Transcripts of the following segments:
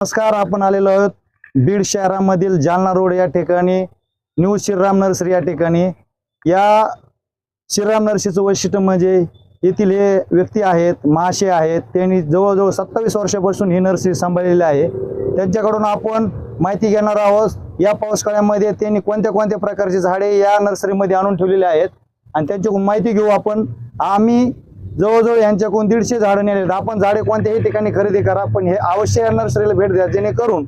नमस्कार आपण आलेलो आहोत बीड शहरामधील जालना रोड या ठिकाणी न्यू श्रीराम नर्सरी या ठिकाणी. या श्रीराम नर्सरीचं वैशिष्ट्य म्हणजे येथील हे व्यक्ती आहेत महाशय आहेत त्यांनी जवळजवळ सत्तावीस वर्षापासून ही नर्सरी सांभाळलेली आहे. त्यांच्याकडून आपण माहिती घेणार आहोत या पावसाळ्यामध्ये त्यांनी कोणत्या कोणत्या प्रकारची झाडे या नर्सरीमध्ये आणून ठेवलेली आहेत आणि त्यांच्याकडून माहिती घेऊ आपण. आम्ही जवळजवळ यांच्याकडून दीडशे झाडं नेले आहेत. आपण झाडे कोणत्याही ठिकाणी खरेदी करा पण हे अवश्य या नर्सरीला भेट द्या. जेणेकरून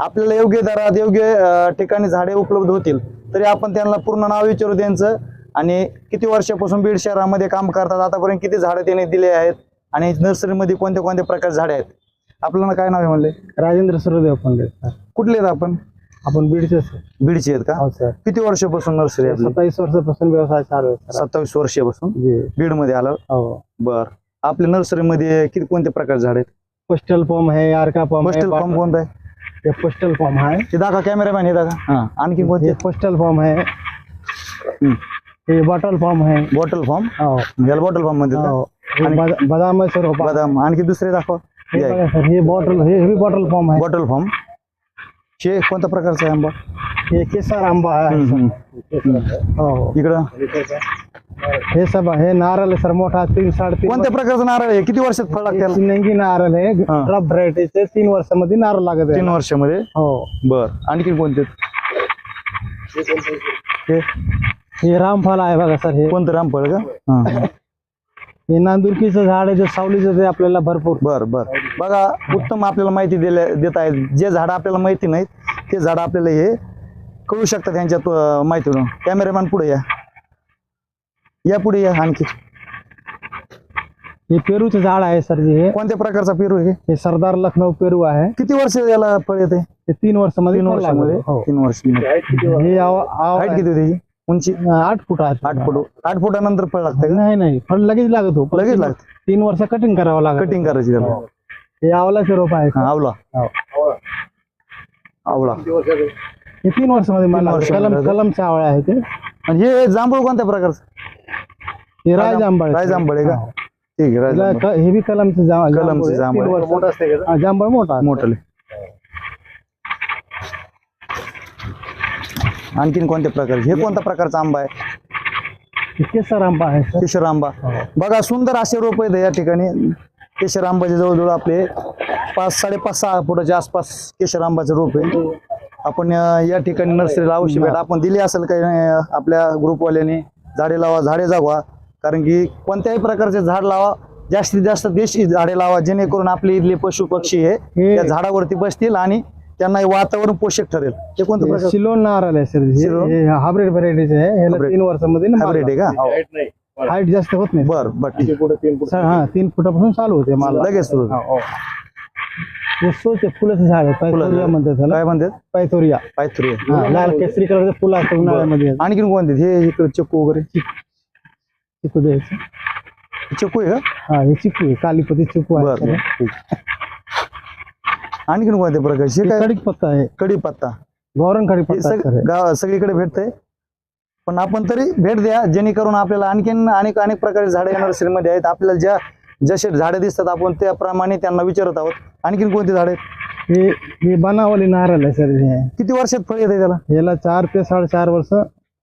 आपल्याला योग्य दरात योग्य ठिकाणी झाडे उपलब्ध होतील. तरी आपण त्यांना पूर्ण नाव विचारू त्यांचं. आणि किती वर्षापासून बीड शहरामध्ये काम करतात आतापर्यंत किती झाडं त्यांनी दिले आहेत? आणि नर्सरीमध्ये कोणत्या कोणत्या प्रकारचे झाडे आहेत? आपल्याला काय नाव आहे म्हणले? राजेंद्र सूर्यदेव सर कुठले आहेत आपण? आपण बीडचे बीडचे आहेत का? हो सर. किती वर्षापासून नर्सरी आपली? सत्तावीस वर्षापासून व्यवसाय चालू आहे सर. सत्तावीस वर्षापासून? जी. बीडमध्ये आलं? हो. बर. आपल्या नर्सरीमध्ये किती कोणत्या प्रकारचे झाड आहेत? पोस्टल फॉर्म आहे आरका फॉर्म पोस्टल फॉर्म कोणता आहे? हे पोस्टल फॉर्म आहे. हे दाखवा कॅमेरामॅन हे दाखवा. हा. आणखी कोणते? पोस्टल फॉर्म आहे. हम्म. हे बॉटल फॉर्म आहे. Bottle form? हो. याला बॉटल फॉर्म? हो. बद- बदाम आहे सर हो. बदाम. आणखी दुसरे दाखवा. हे बघा सर हे बॉटल हे बॉटल फॉर्म आहे. Bottle form. हे कोणत्या प्रकारचा आहे आंबा? हे केसर आंबा आहे. हम्म, सर. हो. इकडं? हे सब हे नारळ आहे सर मोठा तीन साडेतीन कोणत्या प्रकारचा नारळ आहे? किती वर्षात फळ लागते? याला? सिंगी नारळ आहे हा. ड्रॉप व्हरायटीचे तीन वर्षामध्ये नारळ लागत तीन आहे वर्षामध्ये? हो. बर. आणखी कोणते? हे हे रामफल आहे बघा सर हे. कोणतं रामफळ का? हा. हे नांदुरकीचं झाड आहे जे सावलीचं ते आपल्याला भरपूर. बर बर. बघा उत्तम आपल्याला माहिती दिल्या देत आहेत. जे झाडं आपल्याला माहिती नाहीत ते झाडं आपल्याला हे कळू शकतात यांच्यात अं, माहितीवरून कॅमेरामॅन पुढे या. या पुढे या आणखी. हे पेरूचं झाड आहे सर जे हे. कोणत्या प्रकारचा पेरू आहे हे? सरदार लखनौ पेरू आहे. किती वर्ष याला फळ येते? हे तीन वर्षामध्ये तीन फळ वर्षामध्ये. लागलं. हो. तीन वर्ष. हे आव- आव- हाईट किती होती त्याची उंची आठ फूट आहे. आठ फुट. आठ फुटानंतर फळ लागतं का? नाही नाही. फळ लगेच लागत हो. लगेच लागतं. तीन वर्ष कटिंग करावं लागत. कटिंग करायची त्याला. हे आवलाचे रोप आहे हा, आवला हो. आवळा. हे तीन वर्षामध्ये मला वर्षामध्ये कलम लागतं. कलमचे आवळे आहे ते आणि हे जांभूळ कोणत्या प्रकारचं? हे राज आंबळ रायजांभळ आहे का? हो. ठीक आहे हे बी कलमचे जा- कलमचे जांभूळ आहे. जांभूळ. तीन वर्ष- हा, जांभळ मोठा आहे. आणखीन कोणत्या प्रकारचे हे कोणत्या प्रकारचा आंबा आहे? हे केसर आंबा आहे सर. केशर आंबा. बघा सुंदर असे रोप आहेत या ठिकाणी. केशर आंबाचे जवळजवळ आपले पाच साडेपाच सहा फुटाच्या आसपास केशर आंबाचे रोप आहे. आपण अं, या ठिकाणी नर्सरीला अवश्य भेट. आपण दिली असेल काही अं, आपल्या ग्रुपवाल्यांनी झाडे लावा झाडे जागवा. कारण की कोणत्याही प्रकारचे झाड लावा जास्तीत जास्त देशी झाडे लावा जेणेकरून आपले इथले पशु पक्षी हे हे- त्या झाडावरती बसतील आणि त्यांना हे वातावरण पोषक ठरेल. हे कोणतं हे प्रकार? सिलोन नारळ आहे सर सिलोन? हे हायब्रिड व्हरायटीचे आहे. ह्याला Hybrid. तीन वर्षामध्ये हायब्रिड आहे का? हाईट जास्त होत नाही. बर बर ठीक. सर, हा तीन फुटापासून चालू होते मला. लगेच सुरू हे सोचे फुलाचं झाड आहे. पायथोरिया म्हणतात त्याला. काय म्हणतात? पायथोरिया. पायथुरी हा, लाल केसरी कलरचं फुलं असतं उन्हाळ्यामध्ये. आणखीन कोणते? हे इकडे चिक्कू वगैरे? चिकू द्यायचं. चिक्कू आहे का? हा हे चिकू आहे. कालीपती चिकू आहे. बर. ठीक. आणखीन कोणत्या प्रकारचे हे काय? कडीपत्ता आहे. कढीपत्ता. गौरण हे कडीपत्ता सग- सर हे. गाव सगळीकडे भेटतंय. पण आपण तरी भेट द्या जेणेकरून आपल्याला आणखीन अनेक अनेक प्रकारचे झाडे नर्सरीमध्ये आहेत. आपल्याला ज्या जसे झाडे दिसतात आपण त्याप्रमाणे त्यांना विचारत आहोत. आणखीन कोणती झाडे आहेत? हे हे बनावली नारळ आहे सर हे. किती वर्षात फळ येते त्याला? याला चार ते साडेचार वर्ष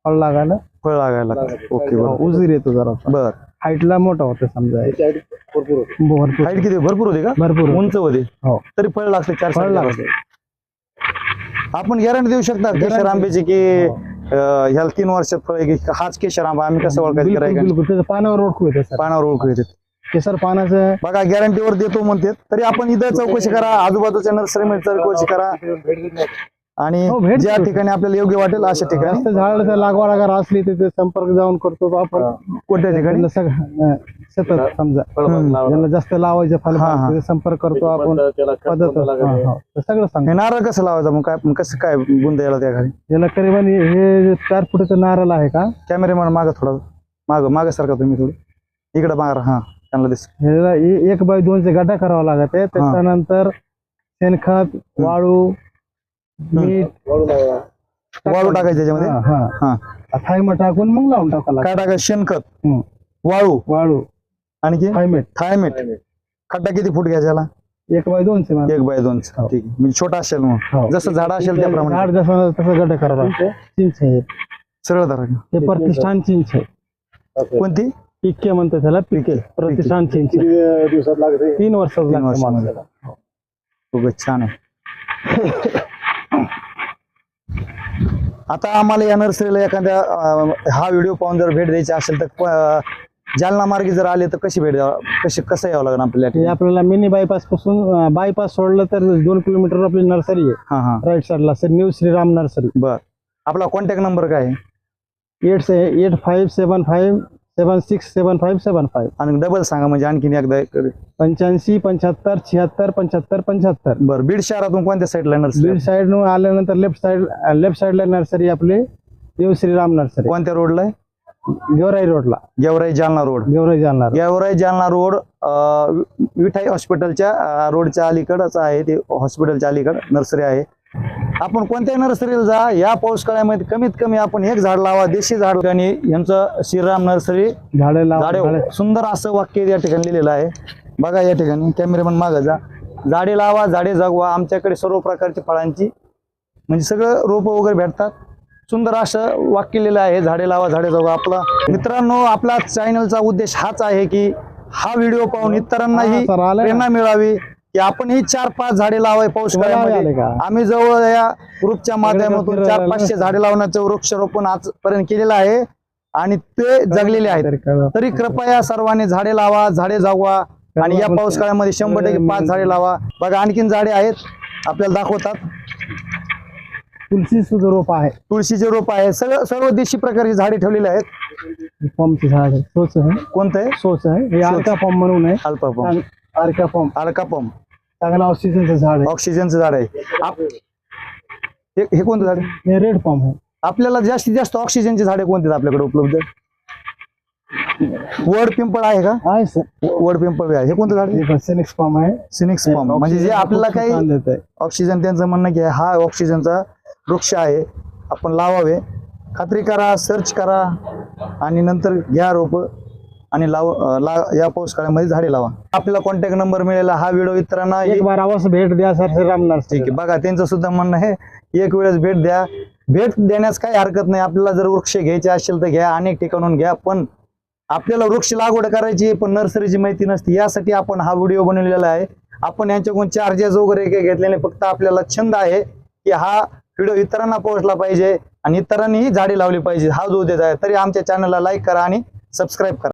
फळ लागायला फळ लागायला. ओके बरोबर उजीर येतो जरा. बर. हाईटला मोठा होतो समजा. हे. भरपूर हाईट किती? भरपूर होती का? भरपूर उंच होती. हो. तरी फळ लागते चार फळ साडेचार लागते. आपण गॅरंटी देऊ शकता केशर आंब्याची की अं, ह्याला तीन वर्षात फळ आहे की हाच केशर आंबा आम्ही कसं ओळखायचं बिलकुल गिऱ्हाईकांनी? बिलकुल. त्याचं पानावर ओळखू येते सर. पानावर ओळखू येते. केसर पानाचं बघा गॅरंटीवर देतो म्हणते. तरी आपण इथं चौकशी करा. आजूबाजूच्या नर्सरीमध्ये चौकशी करा. आणि हो, भेट ज्या देऊ. ठिकाणी आपल्याला योग्य वाटेल अशा ठिकाणी. जास्त झाडाचा लागवड अगर असली तर ते संपर्क जाऊन करतो तो आपण. कोणत्या ठिकाणी? त्यांना सगळं अं, सतत समजा. ज्यांना जास्त लावायचं फल हा, हा. संपर्क करतो आपण. पद्धत हा, हा. सगळं सांगतो. हे नारळ कसं लावायचं मग? काय कसं काय गुंद याला त्या खाली याला करीबन हे जे चार फुटाचं नारळ आहे का? कॅमेरेमॅन मागं थोडं मागं मागं सारखा तुम्ही थोडं. इकडं मागा हा त्यांना दिस ह्याला ए- एक बाय दोनचे गड्डा करावा लागत आहे. त्याच्यानंतर शेणखत वाळू मीठ. वाळू टाकायचं त्याच्यामध्ये हा, हा. हा. थायमा टाकून मग लावून टाकावं काय टाकायचं शेणखत. हम्म. वाळू. वाळू. आणखी? थायमेट थायमेट खड्डा किती फूट घ्यायचा याला? एक बाय दोनशे. एक बाय दोन ठीक आहे. म्हणजे छोटा असेल मग. हो. जसं झाड असेल झाड त्याप्रमाणे. जसं तसं गड्डे करावं लागतं. चिंच आहे. सरळ धरा. हे प्रतिष्ठान चिंच आहे. कोणती? पिके म्हणतो त्याला पिके. प्रतिष्ठान चिंच. दिवसात लागते? तीन वर्षामध्ये. माणसाला. खूपच छान आहे. आता आम्हाला या नर्सरीला एखाद्या हा व्हिडिओ पाहून जर भेट द्यायची असेल तर जालना मार्गे जर आले तर कशी भेट द्यावं कशी कसं यावं लागेल आपल्याला आपल्याला मिनी बायपासपासून बायपास सोडलं तर दोन किलोमीटर आपली नर्सरी आहे. हा हा. राईट साईडला सर न्यू श्रीराम नर्सरी. बर. आपला कॉन्टॅक्ट नंबर काय आहे? Eight say eight five seven five seven six seven five seven five. आणि डबल सांगा म्हणजे आणखीन एकदा एक- पंच्याऐंशी पंच्याहत्तर शहात्तर पंच्याहत्तर पंच्याहत्तर. बरं बीड शहरातून कोणत्या साईडला नर्सरी बीड साईड आल्यानंतर लेफ्ट साईड लेफ्ट साईडला नर्सरी आपली न्यू श्रीराम नर्सरी. कोणत्या रोडला आहे? गेवराई रोडला. गेवराई जालना रोड. गेवराई जालना गेवराई जालना रोड अं, वि- विठाई हॉस्पिटलच्या अं, रोडच्या अलीकडच आहे ते हॉस्पिटलच्या अलीकड नर्सरी आहे. आपण कोणत्याही नर्सरीला जा या पाऊस काळामध्ये कमीत कमी आपण एक झाड लावा देशी झाड आणि यांचं श्रीराम नर्सरी झाडे लावा. झाडे झाडे. सुंदर असं वाक्य या ठिकाणी लिहिलेलं आहे. बघा या ठिकाणी कॅमेरामॅन मागं जा. झाडे लावा झाडे जगवा आमच्याकडे सर्व प्रकारची फळांची म्हणजे सगळं रोपं वगैरे भेटतात. सुंदर असं वाक्य लिहिलं आहे झाडे लावा झाडे जगवा. आपला मित्रांनो आपला चॅनलचा उद्देश हाच आहे की हा व्हिडिओ पाहून इतरांनाही हा. प्रेरणा मिळावी. की आपण ही चार पाच झाडे लावाय पाऊस? आम्ही जवळ या ग्रुपच्या माध्यमातून चार पाचशे. झाडे लावण्याचं वृक्षारोपण आजपर्यंत केलेलं आहे आणि ते जगलेले आहेत. तरी कृपया सर्वांनी झाडे लावा झाडे जागवा आणि या पाऊस काळामध्ये शंभर टक्के पाच झाडे लावा. बघा आणखीन झाडे आहेत आपल्याला दाखवतात. तुलसी सुद्धा रोप आहे. तुळशीचे रोप आहे. सगळं सर्व देशी प्रकारची झाडे ठेवलेली आहेत. पॉमचे झाड आहे. सोच आहे. कोणतं आहे? सोच आहे. हे आर्का पॉम म्हणून आहे. अल्पापम आर्का पॉम अल्कापम चांगला ऑक्सिजनचं झाड आहे. ऑक्सिजनचं झाड आहे. आप- हे हे कोणतं झाड आहे? हे रेड पॉम आहे. आपल्याला जास्तीत जास्त ऑक्सिजनचे झाडे कोणते आहेत आपल्याकडे उपलब्ध? वड पिंपळ आहे का? आहे सर. वड पिंपळ आहे. हे कोणतं झाड आहे? हे सेनिक्स पॉम आहे. सिनिक्स फॉर्म म्हणजे जे आपल्याला काही आहे. ऑक्सिजन त्यांचं म्हणणं की हा ऑक्सिजनचा वृक्ष आहे. आपण लावावे. खात्री करा सर्च करा आणि नंतर घ्या रोप. आणि लाव ला या पाऊस काळामध्ये झाडे लावा. आपल्याला कॉन्टॅक्ट नंबर मिळेल हा व्हिडिओ इतरांना एक बार आवाज भेट द्या सर नर्सरी ठीक आहे बघा त्यांचं सुद्धा म्हणणं आहे एक वेळेस भेट द्या. भेट देण्यास काही हरकत नाही आपल्याला जर वृक्ष घ्यायचे असेल तर घ्या अनेक ठिकाणून घ्या पण आपल्याला वृक्ष लागवड करायची पण नर्सरीची माहिती नसते यासाठी आपण हा व्हिडिओ बनवलेला आहे. आपण यांच्याकडून चार्जेस वगैरे काही घेतलेले नाही. फक्त आपल्याला छंद आहे की हा व्हिडिओ इतरांना पोहोचला पाहिजे आणि इतरांनीही झाडे लावली पाहिजे. हा जो उद्देश आहे तरी आमच्या चॅनलला लाईक करा आणि सबस्क्राईब करा.